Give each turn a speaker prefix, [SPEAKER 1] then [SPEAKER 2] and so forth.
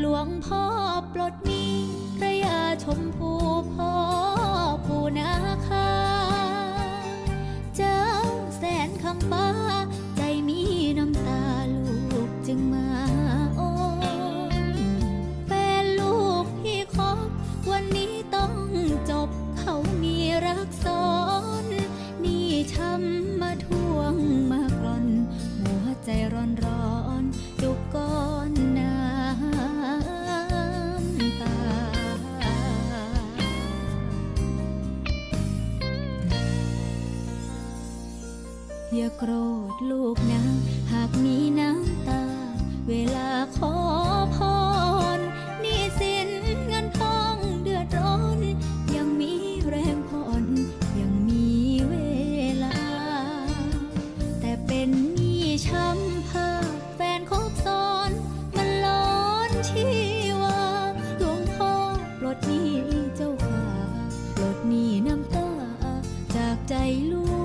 [SPEAKER 1] หลวงพ่อปลดหนี้พระยาชมพูพ่อ อย่าโกรธลูกนะ หากมีน้ำตา เวลาขอพรนี่สินเงินทองเดือดร้อน ยังมีแรงผ่อนยังมีเวลา แต่เป็นหนี้ช้ำเพ้อแฟนคบซ้อน มันลอนชีวาหลวงพ่อปลดหนี้เจ้าค่ปลดหนี้น้ำตา จากใจลูก